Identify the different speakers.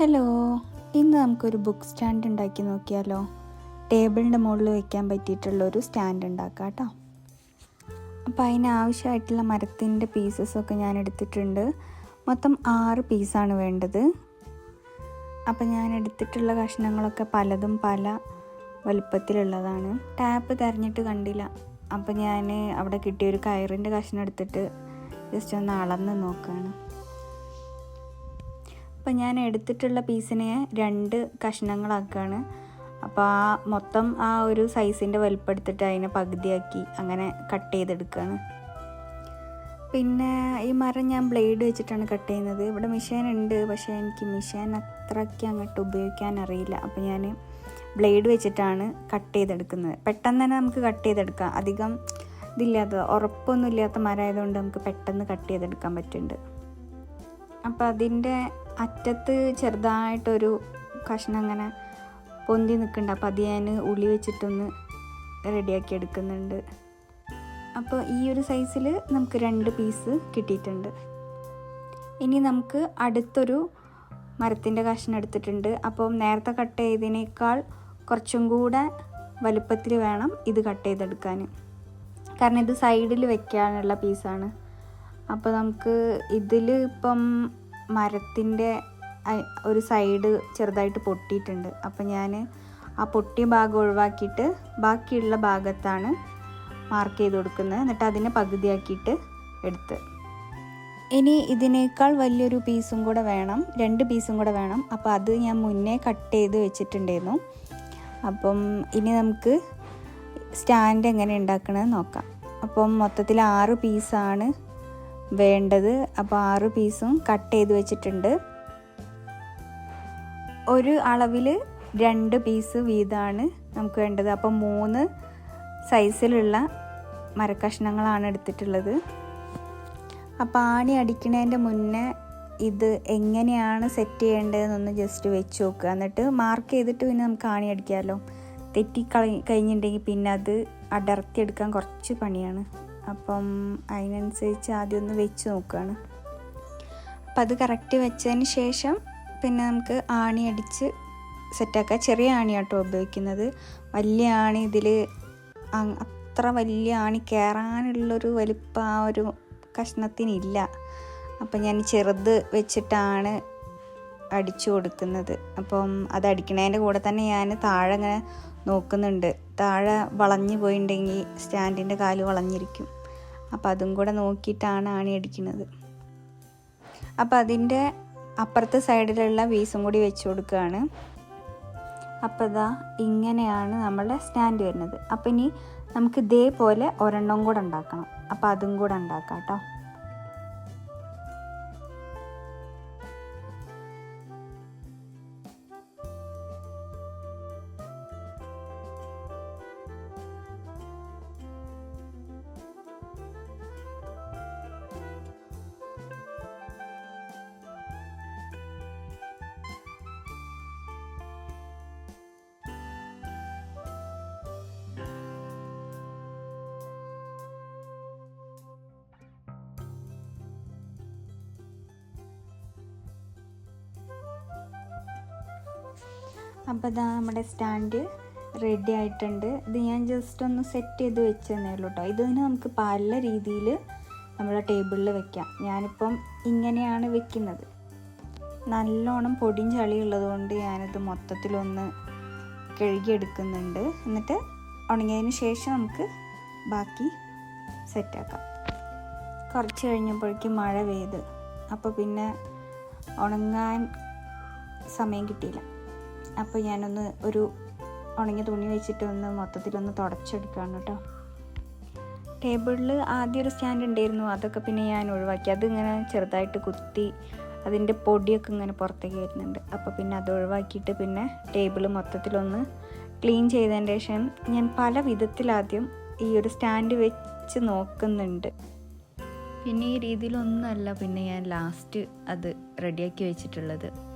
Speaker 1: Hello ഇന്ന് നമുക്കൊരു book stand ഉണ്ടാക്കി നോക്കിയാലോ? ടേബിളിന്റെ മുകളിൽ വെക്കാൻ പറ്റിയിട്ടുള്ള ഒരു സ്റ്റാൻഡ് ഉണ്ടാക്കാം കേട്ടോ. അപ്പോൾ അതിനാവശ്യമായിട്ടുള്ള മരത്തിന്റെ പീസസൊക്കെ ഞാൻ എടുത്തിട്ടുണ്ട്. മൊത്തം ആറ് പീസാണ് വേണ്ടത്. അപ്പോൾ ഞാൻ എടുത്തിട്ടുള്ള കഷ്ണങ്ങളൊക്കെ പലതും പല വലുപ്പത്തിലുള്ളതാണ്. ടാപ്പ് തിരഞ്ഞിട്ട് കണ്ടില്ല. അപ്പോൾ ഞാൻ അവിടെ കിട്ടിയ ഒരു കയറിന്റെ കഷ്ണം എടുത്തിട്ട് ജസ്റ്റ് ഒന്ന് അളന്ന് നോക്കുകയാണ് അപ്പോൾ ഞാൻ എടുത്തിട്ടുള്ള പീസിനെ രണ്ട് കഷ്ണങ്ങളാക്കുകയാണ് അപ്പോൾ ആ മൊത്തം ആ ഒരു സൈസിന്റെ വലുപ്പെടുത്തിട്ട് അതിനെ പകുതിയാക്കി അങ്ങനെ കട്ട് ചെയ്തെടുക്കുകയാണ് പിന്നെ ഈ മരം ഞാൻ ബ്ലേഡ് വെച്ചിട്ടാണ് കട്ട് ചെയ്യുന്നത്. ഇവിടെ മിഷീൻ ഉണ്ട് പക്ഷേ എനിക്ക് മിഷീൻ അത്രയ്ക്ക് അങ്ങോട്ട് ഉപയോഗിക്കാൻ അറിയില്ല. അപ്പോൾ ഞാൻ ബ്ലേഡ് വെച്ചിട്ടാണ് കട്ട് ചെയ്തെടുക്കുന്നത്. പെട്ടെന്ന് തന്നെ നമുക്ക് കട്ട് ചെയ്തെടുക്കാം. അധികം ഇതില്ലാത്ത ഉറപ്പൊന്നും ഇല്ലാത്ത മരമായതുകൊണ്ട് നമുക്ക് പെട്ടെന്ന് കട്ട് ചെയ്തെടുക്കാൻ പറ്റുന്നുണ്ട്. അപ്പോൾ അതിന്റെ അറ്റത്ത് ചെറുതായിട്ടൊരു കഷ്ണം അങ്ങനെ പൊന്തി നിൽക്കുന്നുണ്ട് അപ്പോൾ അത് ഞാൻ ഉള്ളി വെച്ചിട്ടൊന്ന് റെഡിയാക്കി എടുക്കുന്നുണ്ട്. അപ്പോൾ ഈ ഒരു സൈസിൽ നമുക്ക് രണ്ട് പീസ് കിട്ടിയിട്ടുണ്ട്. ഇനി നമുക്ക് അടുത്തൊരു മരത്തിന്റെ കഷ്ണം എടുത്തിട്ടുണ്ട്. അപ്പം നേരത്തെ കട്ട് ചെയ്തതിനേക്കാൾ കുറച്ചും കൂടെ വലുപ്പത്തിൽ വേണം ഇത് കട്ട് ചെയ്തെടുക്കാൻ കാരണം ഇത് സൈഡിൽ വെക്കാനുള്ള പീസാണ്. അപ്പോൾ നമുക്ക് ഇതിൽ ഇപ്പം മരത്തിന്റെ ഒരു സൈഡ് ചെറുതായിട്ട് പൊട്ടിയിട്ടുണ്ട്. അപ്പോൾ ഞാൻ ആ പൊട്ടിയ ഭാഗം ഒഴിവാക്കിയിട്ട് ബാക്കിയുള്ള ഭാഗത്താണ് മാർക്ക് ചെയ്ത് കൊടുക്കുന്നത്. എന്നിട്ട് അതിനെ പകുതിയാക്കിയിട്ട് എടുത്ത്. ഇനി ഇതിനേക്കാൾ വലിയൊരു പീസും കൂടെ വേണം. രണ്ട് പീസും കൂടെ വേണം. അപ്പോൾ അത് ഞാൻ മുന്നേ കട്ട് ചെയ്ത് വെച്ചിട്ടുണ്ടായിരുന്നു. അപ്പം ഇനി നമുക്ക് സ്റ്റാൻഡ് എങ്ങനെ ഉണ്ടാക്കണമെന്ന് നോക്കാം. അപ്പം മൊത്തത്തിൽ ആറ് പീസാണ് വേണ്ടത്. അപ്പോൾ ആറ് പീസും കട്ട് ചെയ്ത് വെച്ചിട്ടുണ്ട്. ഒരു അളവിൽ രണ്ട് പീസ് വീതമാണ് നമുക്ക് വേണ്ടത്. അപ്പോൾ മൂന്ന് സൈസിലുള്ള മരക്കഷ്ണങ്ങളാണ് എടുത്തിട്ടുള്ളത്. അപ്പോൾ ആണി അടിക്കുന്നതിന്റെ മുന്നേ ഇത് എങ്ങനെയാണ് സെറ്റ് ചെയ്യേണ്ടതെന്നൊന്ന് ജസ്റ്റ് വെച്ച് നോക്കുക എന്നിട്ട് മാർക്ക് ചെയ്തിട്ട് പിന്നെ നമുക്ക് ആണി അടിക്കാമല്ലോ തെറ്റി കഴിഞ്ഞിട്ടുണ്ടെങ്കിൽ പിന്നെ അത് അടർത്തിയെടുക്കാൻ കുറച്ച് പണിയാണ്. അപ്പം അതിനനുസരിച്ച് ആദ്യം ഒന്ന് വെച്ച് നോക്കുകയാണ് അപ്പം അത് കറക്റ്റ് വെച്ചതിന് ശേഷം പിന്നെ നമുക്ക് ആണി അടിച്ച് സെറ്റാക്കുക ചെറിയ ആണിയാട്ടോ ഉപയോഗിക്കുന്നത്. വലിയ ആണി ഇതിൽ അത്ര വലിയ ആണി കയറാനുള്ളൊരു വലിപ്പം ആ ഒരു കഷ്ണത്തിനില്ല. അപ്പം ഞാൻ ചെറുത് വെച്ചിട്ടാണ് അടിച്ചു കൊടുക്കുന്നത്. അപ്പം അത് അടിക്കണതിന്റെ കൂടെ തന്നെ ഞാൻ താഴെ ഇങ്ങനെ നോക്കുന്നുണ്ട്. താഴെ വളഞ്ഞു പോയിട്ടുണ്ടെങ്കിൽ സ്റ്റാൻഡിന്റെ കാൽ വളഞ്ഞിരിക്കും. അപ്പോൾ അതും കൂടെ നോക്കിയിട്ടാണ് ആണി അടിക്കുന്നത്. അപ്പോൾ അതിന്റെ അപ്പുറത്തെ സൈഡിലുള്ള വീസും കൂടി വെച്ച് കൊടുക്കുകയാണ് അപ്പോൾ ഇതാ ഇങ്ങനെയാണ് നമ്മളുടെ സ്റ്റാൻഡ് വരുന്നത്. അപ്പോൾ ഇനി നമുക്ക് ഇതേപോലെ ഒരെണ്ണം കൂടെ ഉണ്ടാക്കണം. അപ്പോൾ അതും കൂടെ ഉണ്ടാക്കാം കേട്ടോ. അപ്പോൾ ഇതാ നമ്മുടെ സ്റ്റാൻഡ് റെഡി ആയിട്ടുണ്ട്. ഇത് ഞാൻ ജസ്റ്റ് ഒന്ന് സെറ്റ് ചെയ്ത് വെച്ചെന്നേ ഉള്ളൂ കേട്ടോ ഇതിന് നമുക്ക് പല രീതിയിൽ നമ്മുടെ ടേബിളിൽ വെക്കാം. ഞാനിപ്പം ഇങ്ങനെയാണ് വെക്കുന്നത്. നല്ലോണം പൊടിയും ചളി ഉള്ളതുകൊണ്ട് ഞാനിത് മൊത്തത്തിലൊന്ന് കഴുകിയെടുക്കുന്നുണ്ട്. എന്നിട്ട് ഉണങ്ങിയതിന് ശേഷം നമുക്ക് ബാക്കി സെറ്റാക്കാം കുറച്ച് കഴിഞ്ഞപ്പോഴേക്കും മഴ പെയ്ത്. അപ്പോൾ പിന്നെ ഉണങ്ങാൻ സമയം കിട്ടിയില്ല. അപ്പോൾ ഞാനൊന്ന് ഒരു ഉണങ്ങിയ തുണി വെച്ചിട്ട് ഒന്ന് മൊത്തത്തിലൊന്ന് തുടച്ചെടുക്കുകയാണ് കേട്ടോ. ടേബിളിൽ ആദ്യം ഒരു സ്റ്റാൻഡ് ഉണ്ടായിരുന്നു അതൊക്കെ പിന്നെ ഞാൻ ഒഴിവാക്കി. അതിങ്ങനെ ചെറുതായിട്ട് കുത്തി അതിന്റെ പൊടിയൊക്കെ ഇങ്ങനെ പുറത്തേക്ക് വരുന്നുണ്ട്. അപ്പോൾ പിന്നെ അത് ഒഴിവാക്കിയിട്ട് പിന്നെ ടേബിൾ മൊത്തത്തിലൊന്ന് ക്ലീൻ ചെയ്തതിന് ശേഷം ഞാൻ പല വിധത്തിലാദ്യം ഈ ഒരു സ്റ്റാൻഡ് വെച്ച് നോക്കുന്നുണ്ട്. പിന്നെ ഈ രീതിയിലൊന്നുമല്ല പിന്നെ ഞാൻ ലാസ്റ്റ് അത് റെഡിയാക്കി വെച്ചിട്ടുള്ളത്.